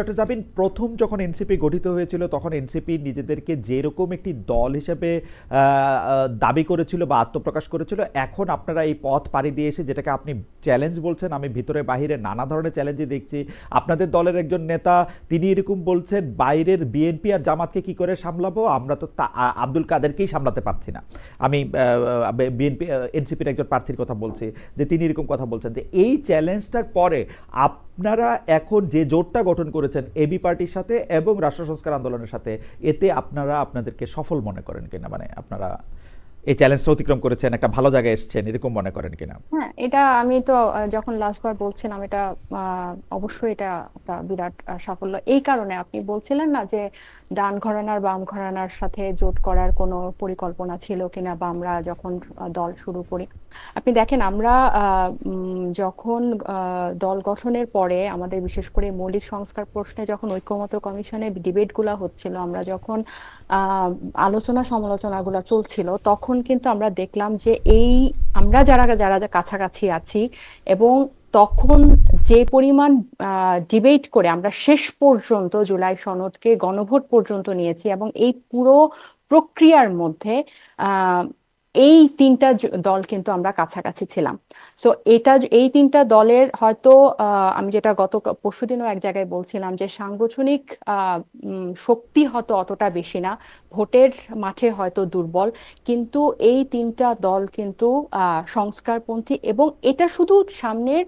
Doctor Zabin, প্রথম যখন NCP গঠিত হয়েছিল, তখন এনসিপি নিজেদেরকে যেরকম একটি দল হিসেবে দাবি করেছিল বা আত্মপ্রকাশ করেছিল, এখন আপনারা এই পথ পাড়ি দিয়ে এসে যেটাকে আপনি চ্যালেঞ্জ বলছেন, আমি ভিতরে বাহিরে নানা ধরনের চ্যালেঞ্জই দেখছি। আপনাদের দলের একজন নেতা, তিনি এরকম বলছেন, বাইরের বিএনপি আর জামাতকে কি করে সামলাবো? আমরা তো আব্দুল কাদেরকেই সামলাতে পারছি না। আমি বিএনপি এনসিপির একজন প্রার্থীর কথা বলছি, যে তিনি এরকম কথা বলছেন। যে এই চ্যালেঞ্জটার পরে আপনারা এখন যে জোটটা গঠন করেছেন এবি পার্টির সাথে এবং রাষ্ট্র সংস্কার আন্দোলনের সাথে, এতে আপনারা আপনাদেরকে সফল মনে করেন কিনা? মানে আপনারা এই চ্যালেঞ্জটা অতিক্রম করেছেন, একটা ভালো জায়গায় এসেছেন, এরকম মনে করেন কিনা? হ্যাঁ এটা আমি তো যখন লাস্টবার বলছিলাম, এটা অবশ্যই এটা একটা বিরাট সাফল্য। এই কারণে আপনি বলছিলেন না যে ডান ঘরানার, বাম ঘরানার সাথে জোট করার কোনো পরিকল্পনা ছিল কিনা বা আমরা যখন দল শুরু করি। আপনি দেখেন, আমরা যখন দল গঠনের পরে আমাদের বিশেষ করে মৌলিক সংস্কার প্রশ্নে যখন ঐক্যমত্য কমিশনে ডিবেটগুলো হচ্ছিল, আমরা যখন আলোচনা সমালোচনাগুলো চলছিল, তখন কিন্তু আমরা দেখলাম যে এই আমরা যারা যারা কাছাকাছি আছি এবং তখন যে পরিমাণ ডিবেট করে আমরা শেষ পর্যন্ত জুলাই সনদকে গণভোট পর্যন্ত নিয়েছি এবং এই পুরো প্রক্রিয়ার মধ্যে এই তিনটা দল কিন্তু আমরা কাছাকাছি ছিলাম। সো এটা এই তিনটা দলের হয়তো আমি যেটা গত পরশুদিনও এক জায়গায় বলছিলাম যে সাংগঠনিক শক্তি হয়তো অতটা বেশি না। ভোটের মাঠে হয়তো দুর্বল। কিন্তু এই তিনটা দল কিন্তু সংস্কারপন্থী এবং এটা শুধু সামনের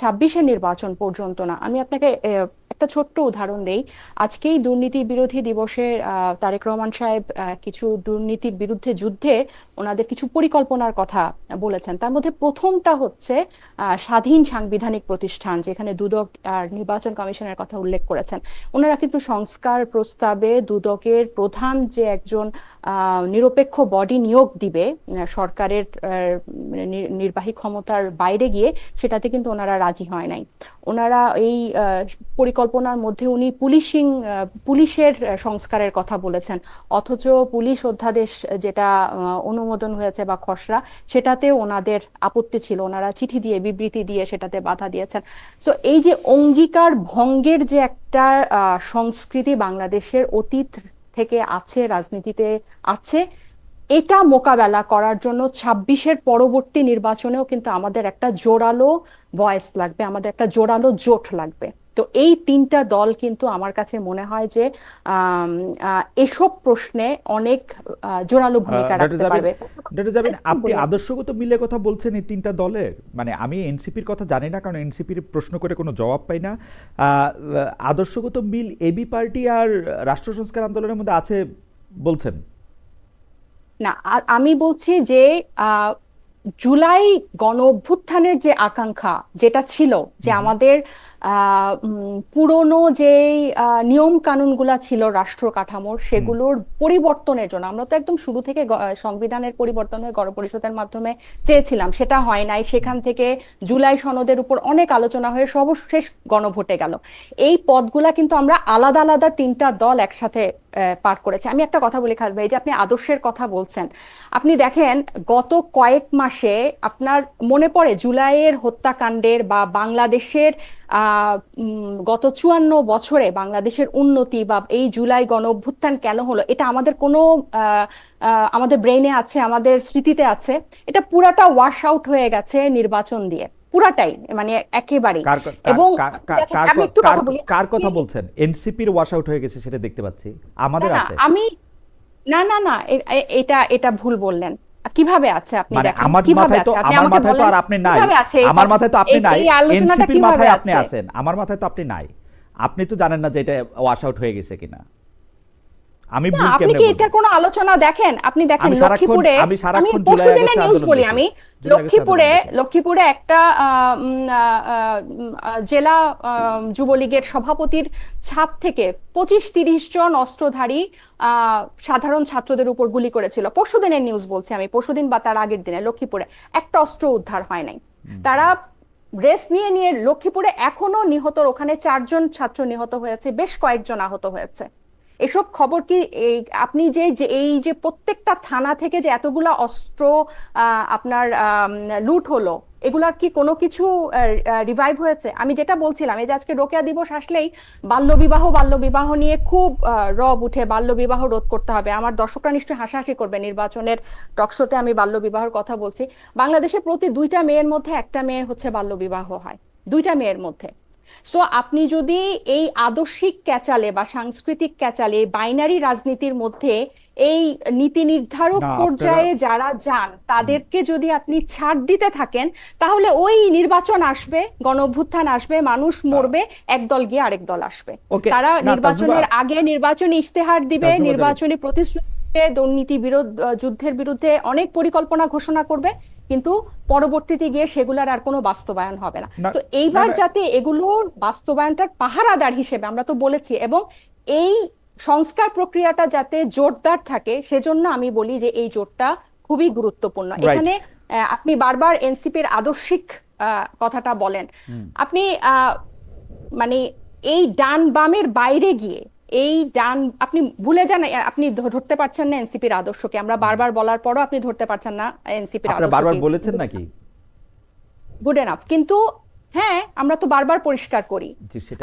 ছাব্বিশের নির্বাচন পর্যন্ত না। আমি আপনাকে একটা ছোট্ট উদাহরণ দেই। আজকেই দুর্নীতি বিরোধী দিবসে তারেক রহমান সাহেব কিছু দুর্নীতির বিরুদ্ধে যুদ্ধে ওনাদের কিছু পরিকল্পনার কথা বলেছেন। তার মধ্যে প্রথমটা হচ্ছে স্বাধীন সাংবিধানিক প্রতিষ্ঠান যেখানে দুদক আর নির্বাচন কমিশনের কথা উল্লেখ করেছেন। ওনারা কিন্তু সংস্কার প্রস্তাবে দুদকের প্রধান যে একজন নিরপেক্ষ বডি নিয়োগ দিবে সরকারের আহ, নি- নির্বাহী ক্ষমতার বাইরে গিয়ে সেটাতে কিন্তু ওনারা রাজি হয় নাই। ওনারা এই আহ, পরিকল্পনার মধ্যে উনি পুলিশিং পুলিশের সংস্কারের কথা বলেছেন। অথচ পুলিশ অধ্যাদেশ যেটা অনুমোদন হয়েছে বা খসড়া, সেটাতে ওনাদের আপত্তি ছিল। ওনারা চিঠি দিয়ে, বিবৃতি দিয়ে সেটাতে বাধা দিয়েছেন। সো এই যে অঙ্গীকার ভঙ্গের যে একটা সংস্কৃতি বাংলাদেশের অতীত থেকে আছে, রাজনীতিতে আছে, এটা মোকাবেলা করার জন্য ছাব্বিশের পরবর্তী নির্বাচনেও কিন্তু আমাদের একটা জোরালো ভয়েস লাগবে, আমাদের একটা জোরালো জোট লাগবে। তো এই তিনটা দল কিন্তু আমার কাছে মনে হয় যে এসব প্রশ্নে অনেক জোরালো ভূমিকা রাখতে পারবে। ডক্টর জাবিন আপনি আদর্শগত মিলে কথা বলছেন এই তিনটা দলের। মানে আমি এনসিপির কথা জানি না কারণ এনসিপির প্রশ্ন করে কোনো জবাব পাই না। আহ, আদর্শগত মিল এবি পার্টি আর রাষ্ট্র সংস্কার আন্দোলনের মধ্যে আছে বলছেন? না আমি বলছি যে আহ, জুলাই গণ অভ্যুত্থানের যে আকাঙ্ক্ষা যেটা ছিল যে আমাদের পুরনো যে নিয়ম কানুনগুলা ছিল রাষ্ট্র কাঠামোর সেগুলোর পরিবর্তনের জন্য আমরা তো একদম শুরু থেকে সংবিধানের পরিবর্তন হয়ে গণপরিষদের মাধ্যমে চেয়েছিলাম সেটা হয় নাই। সেখান থেকে জুলাই সনদের উপর অনেক আলোচনা হয়ে সর্বশেষ গণভোটে গেল। এই পদগুলা কিন্তু আমরা আলাদা আলাদা তিনটা দল একসাথে পার করেছে। আমি একটা কথা বলি খালেদ ভাই যে আপনি আদর্শের কথা বলছেন, আপনি দেখেন গত কয়েক মাসে আপনার মনে পড়ে জুলাইয়ের হত্যাকাণ্ডের বা বাংলাদেশের গত চুয়ান্ন বছরে বাংলাদেশের উন্নতি বা এই জুলাই গণ অভ্যুত্থান কেন হলো, এটা আমাদের কোনো আমাদের ব্রেইনে আছে, আমাদের স্মৃতিতে আছে, এটা পুরাটা ওয়াশ আউট হয়ে গেছে নির্বাচন দিয়ে। পুরাটাই মানে কার- এবং আমি একটু কথা বলি। কার কথা বলছেন? এনসিপির ওয়াশ আউট হয়ে গেছে সেটা দেখতে পাচ্ছি। আমাদের আছে। আমি না না না এটা এটা ভুল বললেন। কীভাবে আছে আপনি মানে দেখেন? আমার মাথায় তো আমার মাথায় তো আর আপনি নাই। আমার মাথায় তো আপনি নাই। এই আলোচনাটা এনসিপির মাথায় আপনি আছেন? আমার মাথায় তো আপনি নাই। আপনি তো জানেন না যে এটা ওয়াশ আউট হয়ে গেছে কিনা। আমি আপনি কি? এটার কোনো আলোচনা দেখেন? আপনি দেখেন লক্ষ্মীপুরে আমি পরশুদিনের নিউজ বলি আমি। লক্ষ্মীপুরে লক্ষ্মীপুরে একটা জেলা যুবলীগের সভাপতির ছাদ থেকে পঁচিশ তিরিশ জন অস্ত্রধারী সাধারণ ছাত্রদের উপর গুলি করেছিল। পরশুদিনের নিউজ বলছি আমি। পরশুদিন বা তার আগের দিনে লক্ষ্মীপুরে একটা অস্ত্র উদ্ধার হয় নাই। তারা রেস্ট নিয়ে নিয়ে লক্ষ্মীপুরে এখনও নিহত ওখানে চারজন ছাত্র নিহত হয়েছে বেশ কয়েকজন আহত হয়েছে। এসব খবর কি আপনি যে যে এই যে প্রত্যেকটা থানা থেকে যে এতগুলা অস্ত্র আপনার লুট হলো, এগুলার কি কোনো কিছু রিভাইভ হয়েছে? আমি যেটা বলছিলাম, এই যে আজকে রোকেয়া দিবস আসলেই বাল্যবিবাহ বাল্যবিবাহ নিয়ে খুব রব উঠে বাল্যবিবাহ রোধ করতে হবে। আমার দর্শকরা নিশ্চয়ই হাসাহাসি করবে নির্বাচনের টকশোতে আমি বাল্যবিবাহের কথা বলছি। বাংলাদেশে প্রতি দুইটা মেয়ের মধ্যে একটা মেয়ের হচ্ছে বাল্যবিবাহ হয়। দুইটা মেয়ের মধ্যে। সো আপনি যদি এই আদর্শিক ক্যাচালে বা সাংস্কৃতিক ক্যাচালে বাইনারি রাজনীতির মধ্যে এই নীতি নির্ধারক পর্যায়ে যারা যান তাদেরকে যদি আপনি ছাড় দিতে থাকেন তাহলে ওই নির্বাচন আসবে গণ অভ্যুত্থান আসবে মানুষ মরবে এক দল গিয়ে আরেক দল আসবে। তারা নির্বাচনের আগে নির্বাচনী ইশতেহার দিবে নির্বাচনী প্রতিশ্রুতি দুর্নীতি বিরোধ যুদ্ধের বিরুদ্ধে অনেক পরিকল্পনা ঘোষণা করবে। কিন্তু পরবর্তীতে গিয়ে সেগুলার আর কোনো বাস্তবায়ন হবে না। তো এইবার। যাতে এগুলোর বাস্তবায়নটার পাহারাদার হিসেবে আমরা তো বলেছি এবং এই সংস্কার প্রক্রিয়াটা যাতে জোরদার থাকে সেজন্য আমি বলি যে এই জোরটা খুবই গুরুত্বপূর্ণ। এখানে আপনি বারবার এনসিপির আদর্শিক আহ, কথাটা বলেন। আপনি আহ, মানে এই ডান বামের বাইরে গিয়ে এই ডান আপনি ভুলে যান আপনি ধরতে পারছেন না এনসিপির আদর্শকে। আমরা বারবার বলার পরও আপনি ধরতে পারছেন না এনসিপির আপনারা বারবার বলেছেন নাকি? গুড এনাফ কিন্তু হ্যাঁ আমরা তো বারবার পরিষ্কার করি।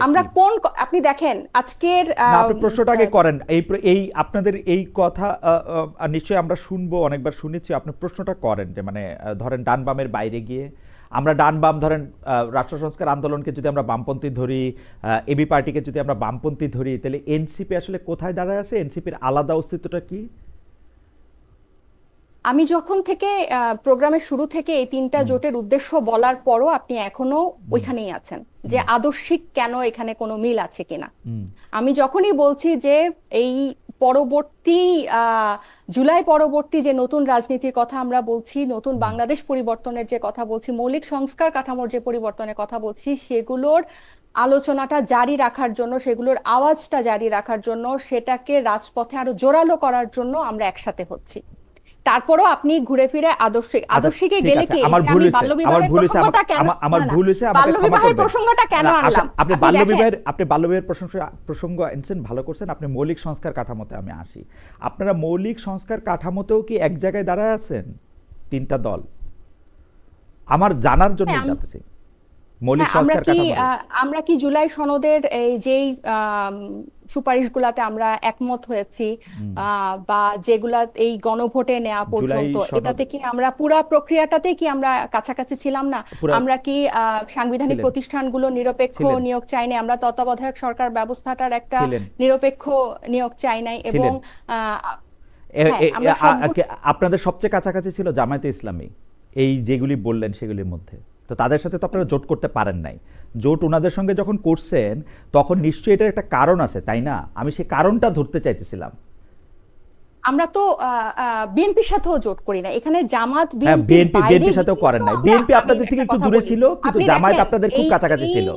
আমরা কোন আপনি দেখেন আজকের আপনি প্রশ্নটা আগে করেন। এই এই আপনাদের এই কথা নিশ্চয়ই আমরা শুনব অনেকবার শুনেছি। আপনি প্রশ্নটা করেন যে মানে ধরেন ডান বামের বাইরে গিয়ে আমরা ডান বাম ধরেন রাষ্ট্র সংস্কার আন্দোলনকে যদি আমরা বামপন্থী ধরি এবি পার্টিকে যদি আমরা বামপন্থী ধরি তাহলে এনসিপি আসলে কোথায় দাঁড়ায় আছে? এনসিপির আলাদা অস্তিত্বটা কি? আমি যখন থেকে প্রোগ্রামের শুরু থেকে এই তিনটা জোটের উদ্দেশ্য বলার পরও আপনি এখনও ওইখানেই আছেন যে আদর্শিক কেন এখানে কোনো মিল আছে কিনা। আমি যখনই বলছি যে এই পরবর্তী জুলাই পরবর্তী যে নতুন রাজনীতির কথা আমরা বলছি নতুন বাংলাদেশ পরিবর্তনের যে কথা বলছি মৌলিক সংস্কার কাঠামোর যে পরিবর্তনের কথা বলছি সেগুলোর আলোচনাটা জারি রাখার জন্য সেগুলোর আওয়াজটা জারি রাখার জন্য সেটাকে রাজপথে আরও জোরালো করার জন্য আমরা একসাথে হচ্ছি। তারপরও আপনি ঘুরে ফিরে আদর্শিক আদর্শিকে গেলে কি আমার ভুল আমার ভুল আমার- ভুল হয়েছে বাল্যবিবাহের প্রসঙ্গটা কেন আনলাম? আপনি বাল্যবিবাহের আপনি বাল্যবিবাহের প্রসঙ্গ প্রসঙ্গ আনছেন ভালো করছেন আপনি মৌলিক সংস্কার কাঠামোতে আমি আসি। আপনারা মৌলিক সংস্কার কাঠামোতেও কি এক জায়গায় দাঁড়ায় আছেন? তিনটা দল। আমার জানার জন্য হ্যাঁ, জানতেছি মৌলিক হ্যাঁ, আমরা কি আমরা কি জুলাই সনদের এই যেই সুপারিশগুলাতে আমরা একমত হয়েছি বা যেগুলা এই গণভোটে নেওয়া পর্যন্ত এটাতে কি আমরা পুরা প্রক্রিয়াটাতে কি আমরা কাছাকাছি ছিলাম না? আমরা কি সাংবিধানিক প্রতিষ্ঠানগুলো নিরপেক্ষ নিয়োগ চাই নাই? আমরা তত্ত্বাবধায়ক সরকার ব্যবস্থাটার একটা নিরপেক্ষ নিয়োগ চাই নাই এবং হ্যাঁ, আপনাদের সবচেয়ে কাছাকাছি ছিল জামায়াতে ইসলামী এই যেগুলি বললেন সেগুলির মধ্যে। তো তাদের সাথে তো আপনারা জোট করতে পারেন নাই। জোট ওনাদের সঙ্গে যখন করছেন তখন নিশ্চয়ই এটার একটা কারণ আছে তাই না? আমি সেই কারণটা ধরতে চাইতেছিলাম। আমরা তো বিএনপির সাথেও জোট করি না। এখানে জামাত হ্যাঁ বিএনপি বিএনপির সাথেও করেন নাই। বিএনপি আপনাদের থেকে একটু দূরে ছিল কিন্তু জামায়াত আপনাদের খুব কাছাকাছি ছিল।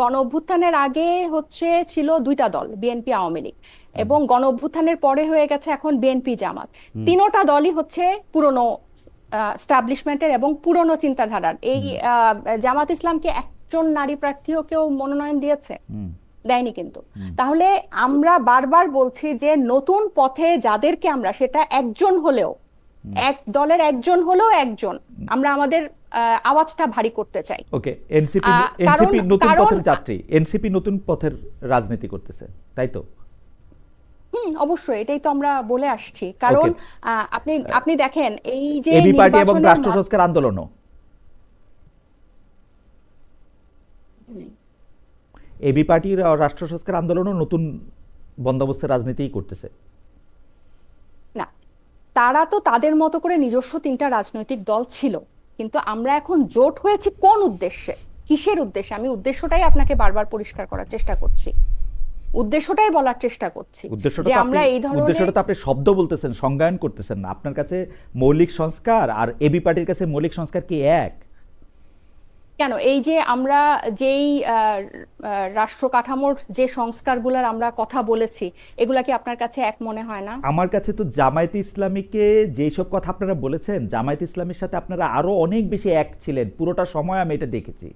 গণ অভ্যুত্থানের আগে হচ্ছে ছিল দুইটা দল বিএনপি আওয়ামী লীগ। এবং গণ অভ্যুত্থানের পরে হয়ে গেছে এখন বিএনপি জামাত। তিনোটা দলই হচ্ছে পুরনো স্টাবলিশমেন্টের এবং পুরনো চিন্তাধারার। এই জামাত ইসলামকে একজন নারী প্রার্থীও কেউ মনোনয়ন দিয়েছে। দেয়নি কিন্তু। তাহলে আমরা বারবার বলছি যে নতুন পথে যাদেরকে আমরা সেটা একজন হলেও এক দলের একজন হলেও একজন। আমরা আমাদের আওয়াজটা ভারী করতে চাই। ওকে এনসিপি এনসিপি নতুন পথের যাত্রী এনসিপি নতুন পথের রাজনীতি করতেছে তাই তো? হুম অবশ্যই এটাই তো আমরা বলে আসছি। কারণ আপনি আপনি দেখেন এই যে এবি পার্টি এবং রাষ্ট্র সংস্কার আন্দোলনও। এবি পার্টির রাষ্ট্র সংস্কার আন্দোলনও নতুন বন্দোবস্তের রাজনীতিই করতেছে। না তারা তো তাদের মতো করে নিজস্ব তিনটা রাজনৈতিক দল ছিল। কিন্তু আমরা এখন জোট হয়েছি কোন উদ্দেশ্যে? কিসের উদ্দেশ্যে? আমি উদ্দেশ্যটাই আপনাকে বারবার পরিষ্কার করার চেষ্টা করছি। উদ্দেশ্যটাই বলার চেষ্টা করছি। যে আমরা এই ধরনের উদ্দেশ্যটা তো আপনি শব্দ বলতেছেন সংজ্ঞায়ন করতেছেন না। আপনার কাছে মৌলিক সংস্কার আর এবি পার্টির কাছে মৌলিক সংস্কার কি এক? কেন? এই যে আমরা যেই রাষ্ট্র কাঠামোর যে সংস্কারগুলোর আমরা কথা বলেছি এগুলা কি আপনার কাছে এক মনে হয় না? আমার কাছে তো জামায়াতে ইসলামীকে যেই সব কথা আপনারা বলেছেন জামায়াতে ইসলামীর সাথে আপনারা আরও অনেক বেশি এক ছিলেন। পুরোটা সময় আমি এটা দেখেছি।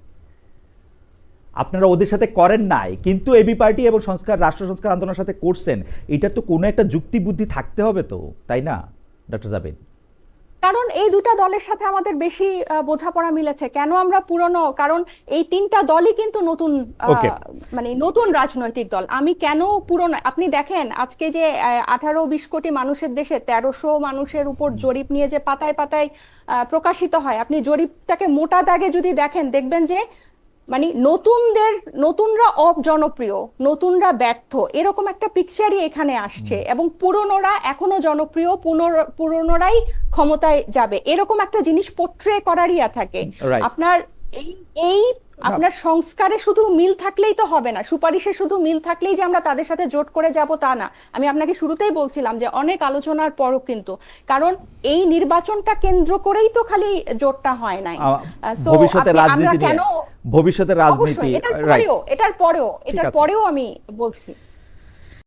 আপনারা ওদের সাথে করেন নাই কিন্তু এবি পার্টি এবং সংস্কার রাষ্ট্র সংস্কার আন্দোলনের সাথে করছেন এটার তো কোনো একটা যুক্তি বুদ্ধি থাকতে হবে তো তাই না ডক্টর জাবিন কারণ এই দুটা দলের সাথে আমাদের বেশি বোঝাপড়া মিলেছে। কেন আমরা পুরনো কারণ এই তিনটা দলই কিন্তু নতুন মানে নতুন রাজনৈতিক দল। আমি কেন পুরনো আপনি দেখেন আজকে যে আঠারো বিশ কোটি মানুষের দেশে তেরোশো মানুষের উপর জরিপ নিয়ে যে পাতায় পাতায় আহ, প্রকাশিত হয় আপনি জরিপটাকে মোটা দাগে যদি দেখেন দেখবেন যে মানে নতুনদের নতুনরা অজনপ্রিয় নতুনরা ব্যর্থ এরকম একটা পিকচারই এখানে আসছে। এবং পুরনোরা এখনও জনপ্রিয় পুনর- পুরনোরাই ক্ষমতায় যাবে। এরকম একটা জিনিস পোট্রে করারই থাকে। আপনার এই আপনার সংস্কারে শুধু মিল থাকলেই তো হবে না। সুপারিশে শুধু মিল থাকলেই যে আমরা তাদের সাথে জোট করে যাব তা না। আমি আপনাকে শুরুতেই বলছিলাম যে অনেক আলোচনার পরও কিন্তু। কারণ এই নির্বাচনটা কেন্দ্র করেই তো খালি জোটটা হয় নাই। আমরা রাজনীতি ভবিষ্যতের রাজনীতি এটার পরেও এটার পরেও এটার পরেও আমি বলছি।